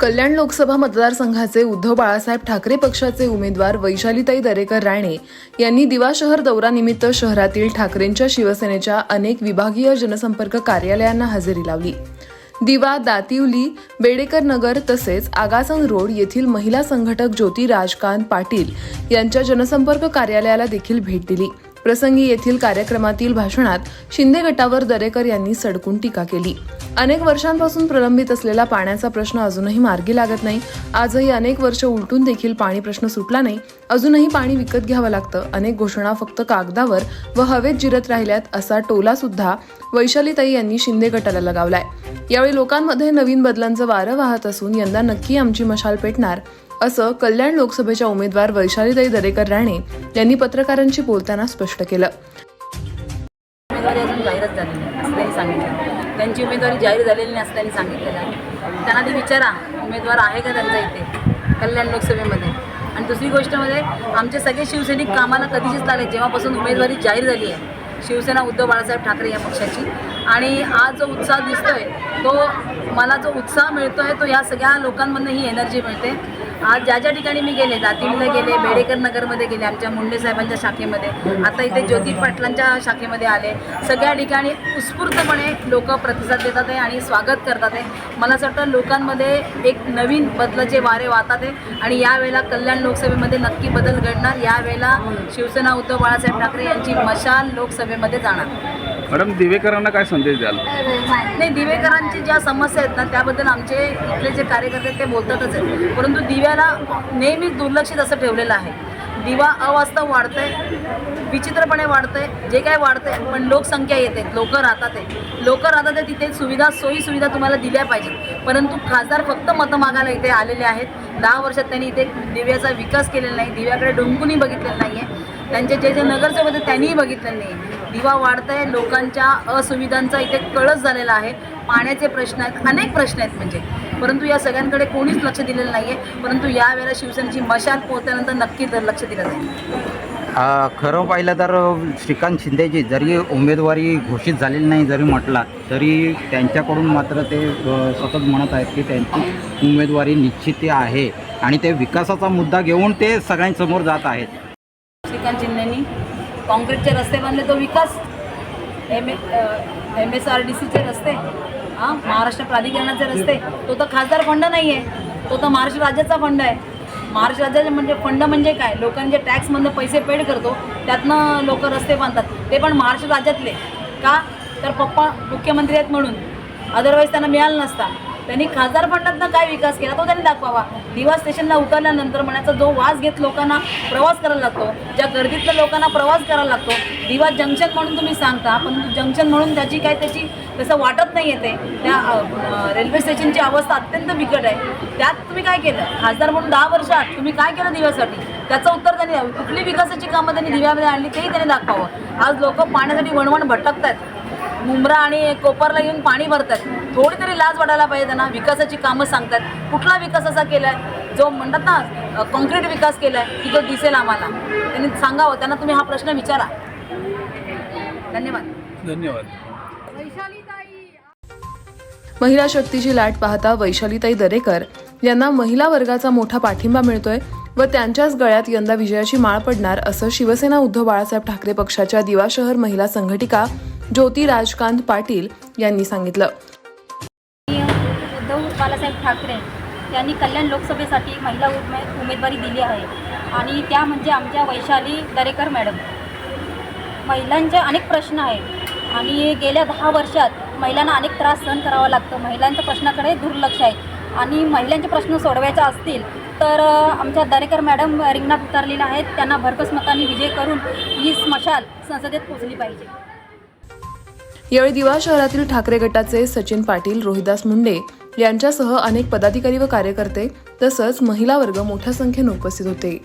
कल्याण लोकसभा मतदारसंघाचे उद्धव बाळासाहेब ठाकरे पक्षाचे उमेदवार वैशालीताई दरेकर राणे यांनी दिवा शहर दौरानिमित्त शहरातील ठाकरेंच्या शिवसेनेच्या अनेक विभागीय जनसंपर्क कार्यालयांना हजेरी लावली. दिवा दातिवली बेडेकर नगर तसेच आगासन रोड येथील महिला संघटक ज्योती राजकांत पाटील यांच्या जनसंपर्क कार्यालयाला देखील भेट दिली. प्रसंगी येथील कार्यक्रमातील भाषणात शिंदे गटावर दरेकर यांनी सडकून टीका केली. अनेक वर्षांपासून प्रलंबित असलेला पाण्याचा प्रश्न अजूनही मार्गी लागत नाही. आजही अनेक वर्ष उलटून देखील पाणी प्रश्न सुटला नाही. अजूनही पाणी विकत घ्यावं लागतं. अनेक घोषणा फक्त कागदावर व हवेत जिरत राहिल्यात असा टोला सुद्धा वैशालीताई यांनी शिंदे गटाला लगावलाय. यावेळी लोकांमध्ये नवीन बदलांचं वारं वाहत असून यंदा नक्की आमची मशाल पेटणार असं कल्याण लोकसभेच्या उमेदवार वैशालीताई दरेकर राणे यांनी पत्रकारांशी बोलताना स्पष्ट केलं. उमेदवारी अजून जाहीरच झालेली नाही सांगितलं. त्यांची उमेदवारी जाहीर झालेली नाही असल्याने त्यांनी सांगितलेलं आहे त्यांना ते विचारा उमेदवार आहे का त्यांचा इथे कल्याण लोकसभेमध्ये? आणि दुसरी गोष्ट म्हणजे आमचे सगळे शिवसैनिक कामाला कधीचीच लागले. जेव्हापासून उमेदवारी जाहीर झाली आहे शिवसेना उद्धव बाळासाहेब ठाकरे या पक्षाची आणि आज जो उत्साह दिसतोय तो मला जो उत्साह मिळतोय तो या सगळ्या लोकांमधनं ही एनर्जी मिळते. आज ज्या ज्या ठिकाणी मी गेले दातिवलीला गेले बेडेकर नगरमध्ये गेले आमच्या मुंडे साहेबांच्या शाखेमध्ये आता इथे ज्योती पाटलांच्या शाखेमध्ये आले सगळ्या ठिकाणी उत्स्फूर्तपणे लोक प्रतिसाद देतात आहे आणि स्वागत करतात आहे. मला असं वाटतं लोकांमध्ये एक नवीन बदलाचे वारे वाहतात आहे आणि यावेळेला कल्याण लोकसभेमध्ये नक्की बदल घडणार. यावेळेला शिवसेना उद्धव बाळासाहेब ठाकरे यांची मशाल लोकसभेमध्ये जाणार. मॅडम दिवेकरांना काय संदेश द्याल? नाही दिवेकरांची ज्या समस्या आहेत ना त्याबद्दल आमचे इथले जे कार्यकर्ते आहेत ते बोलतातच आहेत. परंतु दिव्याला नेहमीच दुर्लक्षित असं ठेवलेलं आहे. दिवा अवास्तव वाढतंय विचित्रपणे वाढतंय जे काय वाढतंय पण लोकसंख्या येते लोक राहतात आहे लोक राहतात आहे तिथे सुविधा सोयी सुविधा तुम्हाला दिल्या पाहिजेत. परंतु खासदार फक्त मतं मागायला इथे आलेले आहेत. दहा वर्षात त्यांनी इथे दिव्याचा विकास केलेला नाही दिव्याकडे डोंकूनही बघितलेलं नाही आहे त्यांचे जे जे नगरसेवक आहेत त्यांनीही बघितलेलं नाही दिवा वाढतंय लोकांच्या असुविधांचा इथे कळस झालेला आहे. पाण्याचे प्रश्न आहेत अनेक प्रश्न आहेत म्हणजे. परंतु या सगळ्यांकडे कोणीच लक्ष दिलेलं नाही आहे परंतु यावेळेला शिवसेनेची मशाल पोहोचल्यानंतर नक्की लक्ष दिलं जाईल. खरं पाहिलं तर श्रीकांत शिंदेची जरी उमेदवारी घोषित झालेली नाही जरी म्हटला तरी त्यांच्याकडून मात्र ते सतत म्हणत आहेत की त्यांची उमेदवारी निश्चित आहे. आणि ते विकासाचा मुद्दा घेऊन ते सगळ्यांसमोर जात आहेत. श्रीकांत शिंदेनी काँक्रीटचे रस्ते बनले तो विकास M M S R D सीचे रस्ते हां महाराष्ट्र प्राधिकरणाचे रस्ते. तो तर खासदार फंड नाही आहे तो तर महाराष्ट्र राज्याचा फंड आहे. महाराष्ट्र राज्याचे म्हणजे फंड म्हणजे काय? लोकांचे टॅक्समधनं पैसे पेड करतो त्यातनं लोक रस्ते बांधतात. ते पण महाराष्ट्र राज्यातले. का? तर पप्पा मुख्यमंत्री आहेत म्हणून. अदरवाईज त्यांना मिळालं नसता. त्यांनी खासदार फंडातनं काय विकास केला तो त्यांनी दाखवावा. दिवा स्टेशनला उतरल्यानंतर म्हणायचा जो वास घेत लोकांना प्रवास करायला लागतो ज्या गर्दीतल्या लोकांना प्रवास करायला लागतो दिवा जंक्शन म्हणून तुम्ही सांगता पण जंक्शन म्हणून त्याची काय त्याची तसं वाटत नाही येते त्या रेल्वे स्टेशनची अवस्था अत्यंत बिकट आहे. त्यात तुम्ही काय केलं? खासदार म्हणून दहा वर्षात तुम्ही काय केलं दिव्यासाठी? त्याचं उत्तर त्यांनी कुठली विकासाची कामं त्यांनी दिव्यामध्ये आणली तेही त्यांनी दाखवावं. आज लोक पाण्यासाठी वणवण भटकत आहेत मुंब्रा आणि कोपरला येऊन पाणी भरतात. थोडी तरी लाज वाटायला पाहिजे त्यांना. विकासाची कामं सांगतात. कुठला विकास असा केला आहे जो म्हणतात ना कॉन्क्रीट विकास केला आहे की तो दिसेल आम्हाला. त्यांनी सांगावं. त्यांना तुम्ही हा प्रश्न विचारा. धन्यवाद. धन्यवाद. महिला शक्तीची लाट पाहता वैशालीताई दरेकर यांना महिला वर्गाचा मोठा पाठिंबा मिळतोय व त्यांच्याच गळ्यात यंदा विजयाची माळ पडणार असं शिवसेना उद्धव बाळासाहेब ठाकरे पक्षाच्या दिवा शहर महिला संघटिका ज्योती राजकांत पाटील यांनी सांगितलं. उद्धव बालासाहेब ठाकरे यांनी कल्याण लोकसभेसाठी महिला उमे उमेदवारी दिली आहे. आणि त्या म्हणजे आमच्या वैशाली दरेकर मॅडम. महिलांचे अनेक प्रश्न आहेत. आणि गेल्या दहा वर्षात महिलांना अनेक त्रास सहन करावा लागतो. महिलांच्या प्रश्नाकडे दुर्लक्ष आहे. आणि महिलांचे प्रश्न सोडवायचे असतील तर आमच्या दरेकर मॅडम रिंगणात उतरलेल्या आहेत. त्यांना भरकस मतांनी विजय करून ही स्मशाल संसदेत पोचली पाहिजे. यावेळी दिवा शहरातील ठाकरे गटाचे सचिन पाटील रोहिदास मुंडे यांच्यासह अनेक पदाधिकारी व कार्यकर्ते तसंच महिला वर्ग मोठ्या संख्येने उपस्थित होते.